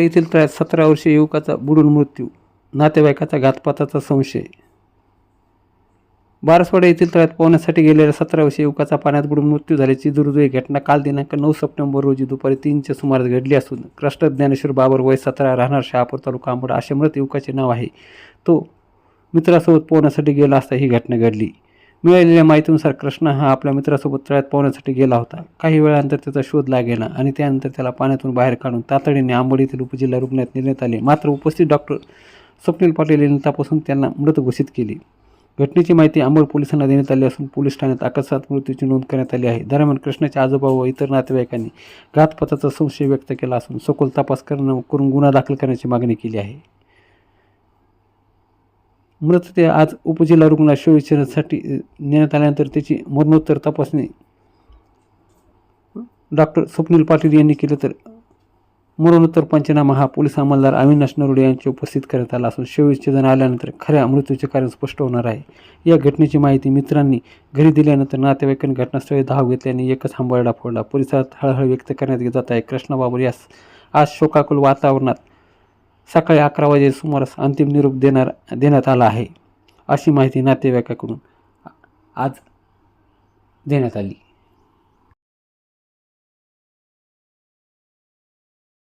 येथील त्रास सतरा वर्षीय युवकाचा बुडून मृत्यू नातेवाईकाचा घातपाताचा संशय. बारसवाडा येथील तळ्यात पोहण्यासाठी गेलेल्या सतरा वर्षीय युवकाचा पाण्यात बुडून मृत्यू झाल्याची दुर्दैवी घटना काल दिनांक नऊ सप्टेंबर रोजी दुपारी तीनच्या सुमारास घडली असून क्रष्ट ज्ञानेश्वर बाबर वय सतरा राहणार शहापूर तालुका आंबड असे मृत युवकाचे नाव आहे. तो मित्रासोबत पोहण्यासाठी गेला असता ही घटना घडली. मिळालेल्या माहितीनुसार कृष्णा हा आपल्या मित्रासोबत तळ्यात पोहण्यासाठी गेला होता. काही वेळानंतर त्याचा शोध लागेला आणि त्यानंतर त्याला पाण्यातून बाहेर काढून तातडीने आंबोडी येथील उपजिल्हा रुग्णालयात नेण्यात आले. मात्र उपस्थित डॉक्टर स्वप्नील पाटील यांनी तपासून त्यांना मृत घोषित केली. घटनेची माहिती अंबड पोलिसांना देण्यात आली असून पोलीस ठाण्यात अकस्मात मृत्यूची नोंद करण्यात आली आहे. दरम्यान कृष्णाचे आजोबा व इतर नातेवाईकांनी घातपाताचा संशय व्यक्त केला असून सखोल तपास करणं करून गुन्हा दाखल करण्याची मागणी केली आहे. मृतदेह आज उपजिल्हा रुग्णालयात शवविच्छेदनासाठी नेण्यात आल्यानंतर त्याची मरणोत्तर तपासणी. डॉक्टर स्वप्नील पाटील यांनी केलं तर मरणोत्तर पंचनामा हा पोलीस अंमलदार अविनाश नरोडे यांच्या उपस्थित करण्यात आला असून शवविच्छेदन आल्यानंतर खऱ्या मृत्यूचे कारण स्पष्ट होणार आहे. या घटनेची माहिती मित्रांनी घरी दिल्यानंतर नातेवाईकांनी घटनास्थळी धाव घेतल्याने एकच हंबरडा फोडला परिसरात हळहळ व्यक्त करण्यात जात आहे कृष्णाबाबर यास आज शोकाकुल वातावरणात सकाळी अकरा वाजे सुमारास अंतिम निरोप देणार देण्यात आला आहे अशी माहिती नातेवाईकाकडून आज देण्यात आली.